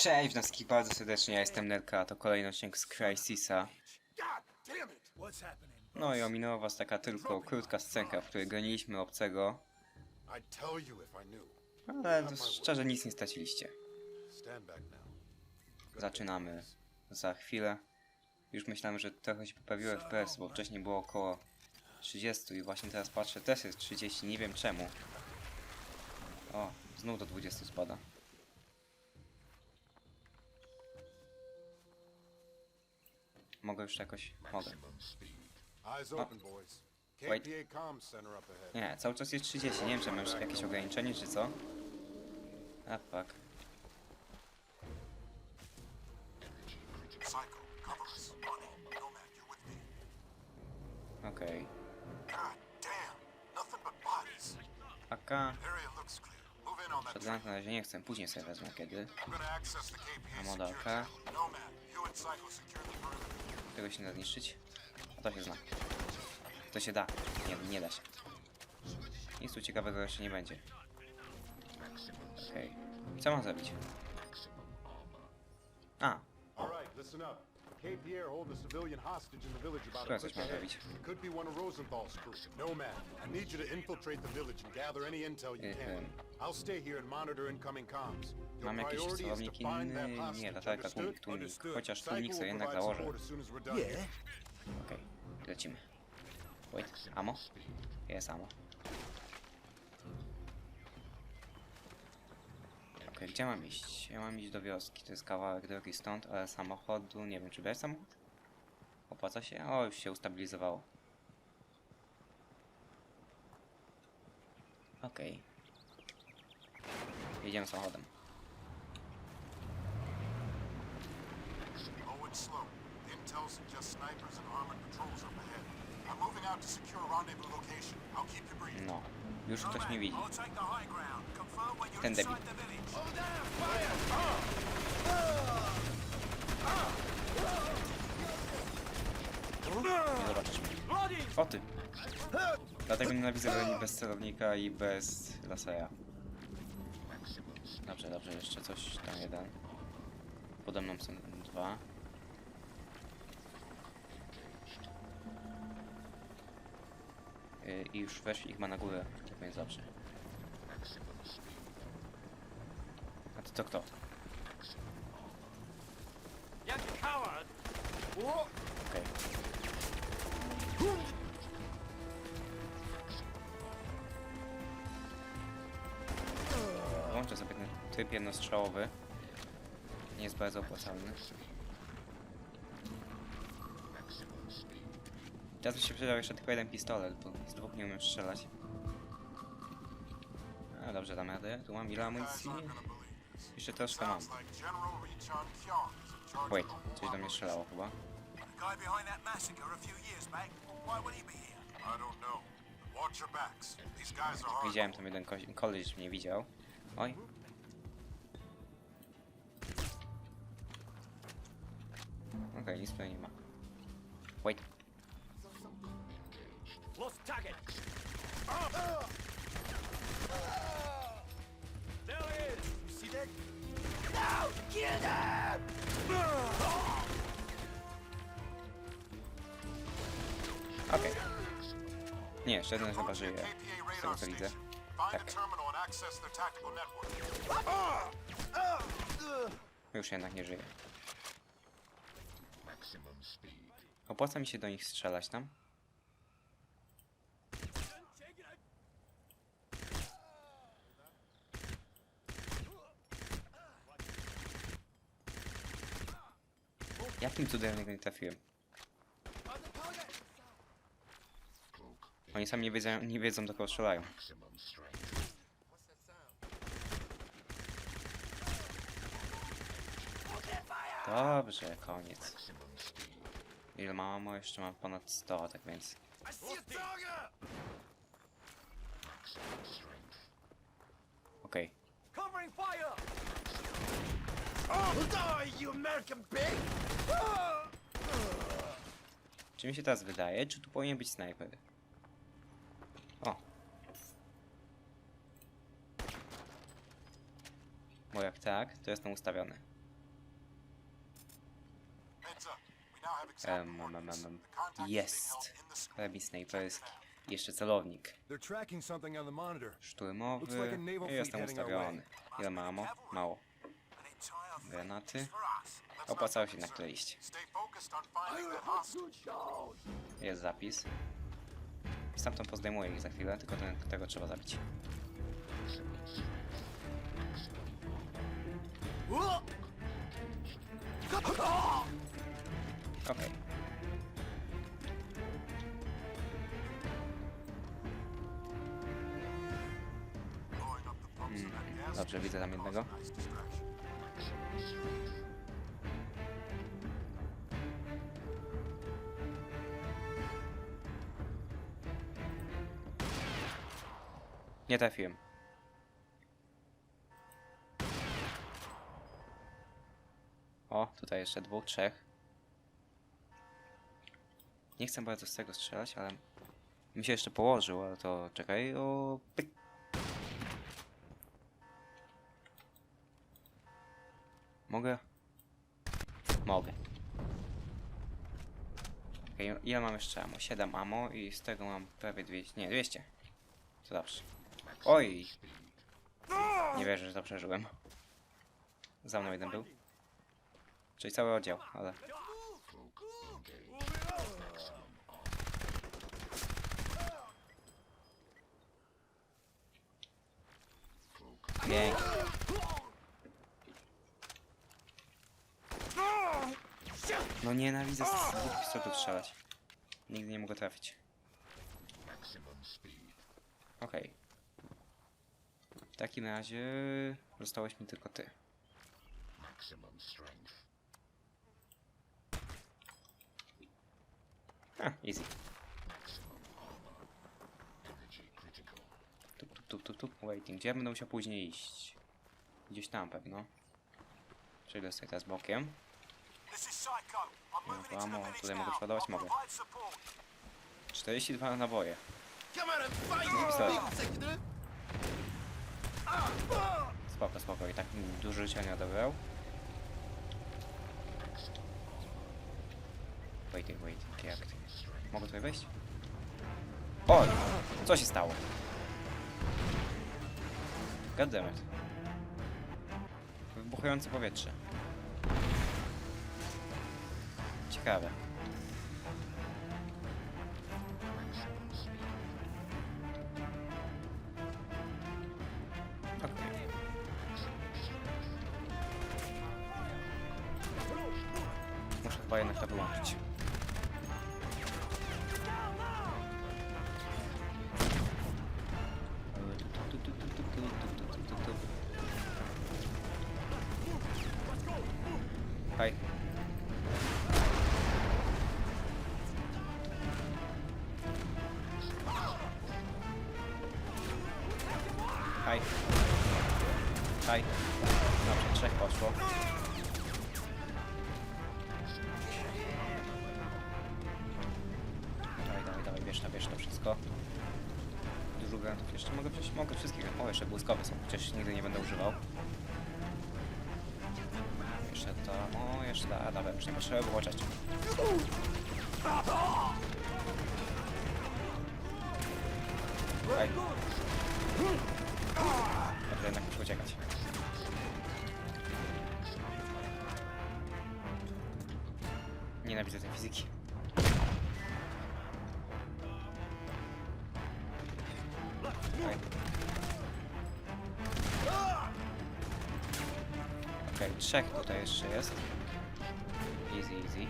Cześć, witam wszystkich bardzo serdecznie, ja jestem Nerka, to kolejny odcinek z Crysisa. No i ominęła was taka tylko krótka scenka, w której goniliśmy obcego, ale szczerze nic nie straciliście. Zaczynamy za chwilę. Już myślałem, że trochę się poprawiło FPS, bo wcześniej było około 30 i właśnie teraz patrzę, też jest 30, nie wiem czemu. O, znów do 20 spada. Mogę już jakoś... Mogę. Boys. Wait. Nie, cały czas jest 30. Nie wiem, czy mam już jakieś ograniczenie, czy co? A fuck. Okej. Bodies. AK. Shotgun na razie nie chcę, później sobie wezmę kiedy. Security. AK. Tego się nie da zniszczyć. A to się zna. To się da. Nie, nie da się. Nic tu ciekawego jeszcze nie będzie. Okej. Co mam zrobić? A, a coś click ma ahead. zrobić? It could Mam jakiś priority is celownik to find that inny? hostage, Nie, latarka, tłumik, tłumik. Chociaż tłumik sobie jednak założę. okej. Lecimy. Wait, amo? Jest amo. Okej, gdzie mam iść? Ja mam iść do wioski, to jest kawałek drogi stąd, ale samochodu, nie wiem, czy brać samochód? Opłaca się? O, już się ustabilizowało. Okej. Jedziemy samochodem. And slow. Intel suggests snipers and armored patrols up ahead. I'm moving out to secure a rendezvous location. I'll keep you briefed. No. Już ktoś mnie widzi. The Ten debil. the. Nie zobaczysz mnie. O ty! Dlatego nienawidzę broni bez celownika i bez lasera. Dobrze, dobrze, jeszcze coś tam jeden. Pode mną są dwa. Yy, I już weszli chyba na górę, tak więc dobrze. A to, to kto? Okej. Włączę sobie ten tryb jednostrzałowy. Nie jest bardzo opłacalny. Teraz by się przydał jeszcze tylko jeden pistolet, bo z dwóch nie umiem strzelać. A dobrze, dam radę. Tu mam ile amunicji? Jeszcze troszkę mam. Wait, coś do mnie strzelało chyba. Widziałem tam jeden ko- koleś mnie widział. Oj. Okej, nic tutaj nie ma. Lost target. There he is. You see that? No! Kill them! Okej. Nie, jeszcze jeden chyba żyje. Z tego co widzę. Tak. Już jednak nie żyje. Opłaca mi się do nich strzelać tam? Jakim cudem niego nie trafiłem? Oni sami nie wiedzą, nie wiedzą do kogo strzelają. Dobrze, koniec. Ile mam? Jeszcze mam ponad 100, tak więc... Okej. Covering czy mi się teraz wydaje, czy tu powinien być snajper? O. Bo jak tak, to jestem ustawiony. Um, um, um, um. Jest. Karabin snajperski. Jeszcze celownik. Szturmowy. I jestem ustawiony. Ile ma? Mało. Granaty. Opłacało się hostile. Jest zapis. Stamtąd pozdejmuję ich za chwilę, tylko ten, tego trzeba zabić. Okej. That gas Dobrze, widzę tam jednego. Nie trafiłem. O, tutaj jeszcze dwóch, trzech. Nie chcę bardzo z tego strzelać, ale mi się jeszcze położył, ale to czekaj, o pyk. Mogę? Mogę. Okay, ile mam jeszcze ammo? 7 ammo i z tego mam prawie 200, nie 200. To dobrze. Oj! Nie wierzę, że to przeżyłem. Za mną jeden był. Czyli cały oddział, ale... Pięknie. No nienawidzę z dwóch pistoletów strzelać. Nigdy nie mogę trafić. Okej. W takim razie zostałeś mi tylko ty. A, easy. Tup, tup, tup, tup, tup. Waiting. Gdzie ja będę musiał później iść? Gdzieś tam pewno. Przejdę sobie teraz bokiem. Ammo, village tutaj mogę przeładować? Mogę. provide support. 42 naboje. Come on and fight! Nie pistolet. Spoko, spoko. I tak dużo życia nie odebrał. Waiting, waiting. Jak ty? Mogę tutaj wejść? Oj! Co się stało? Goddammit. Wybuchające powietrze. Ciekawe. Chyba jednak to wyłączyć. Hej. Hej. Hej. Dobrze, trzech poszło. Jeszcze da, dobra, już nie potrzeba było czekać. Ej. Dobrze, jednak muszę uciekać. Nienawidzę tej fizyki. Okej. Okej, trzech tutaj jeszcze jest. Easy, easy.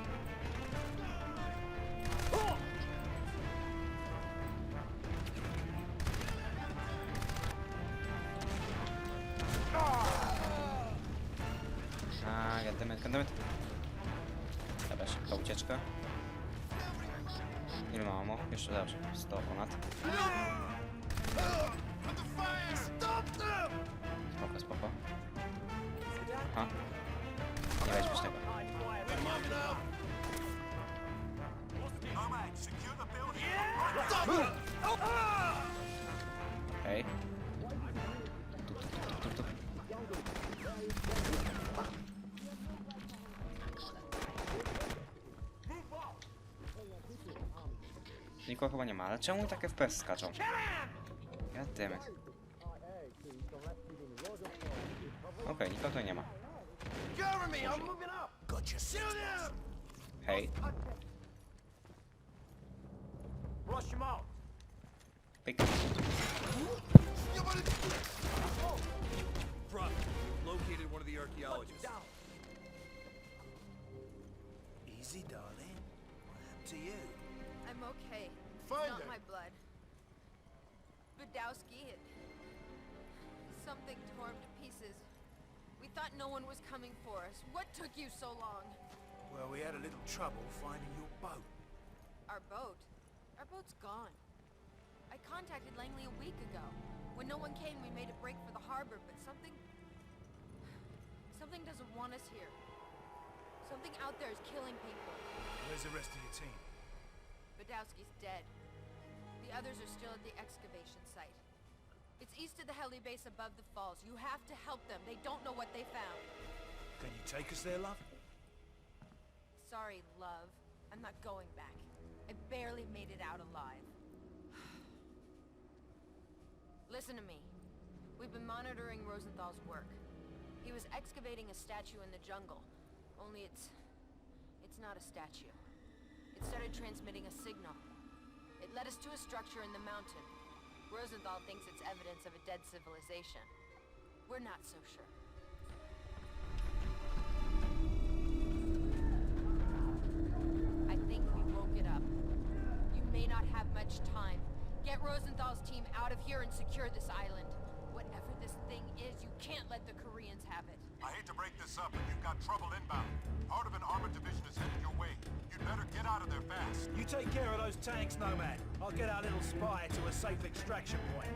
A, goddammit, goddammit. Dobra, szybka ucieczka. Ile mam ammo? Jeszcze dobrze, 100 ponad. Spoko, spoko. Ha? Nie weźmiesz tego. Okej. Tu, tu, tu, tu, tu. Nikogo chyba nie ma, ale czemu takie FPS skaczą? Ja dymek. It. Okej, nikogo tu nie ma. Cover me, I'm moving up. Gotcha. Sit down. Hej, Rush him out. pyk. Located one of the archaeologists. Easy, darling. What happened to you? I'm okay. It's Find not her. my blood. Badowski, it... Something tore him to pieces. Thought no one was coming for us. What took you so long? Well, we had a little trouble finding your boat. Our boat. Our boat's gone. I contacted Langley a week ago. When no one came, we made a break for the harbor, but something... Something doesn't want us here. Something out there is killing people. Where's the rest of your team? Badowski's dead. The others are still at the excavation site. It's east of the heli base above the falls. You have to help them. They don't know what they found. Can you take us there, love? Sorry, love. I'm not going back. I barely made it out alive. Listen to me. We've been monitoring Rosenthal's work. He was excavating a statue in the jungle. Only it's... It's not a statue. It started transmitting a signal. It led us to a structure in the mountain. Rosenthal thinks it's evidence of a dead civilization. We're not so sure. I think we woke it up. You may not have much time. Get Rosenthal's team out of here and secure this island. Whatever this thing is, you can't let the Koreans have it. I hate to break this up, but you've got trouble inbound. Part of an armored division is headed your way. You'd better get out of there fast. You take care of those tanks, Nomad. I'll get our little spy to a safe extraction point.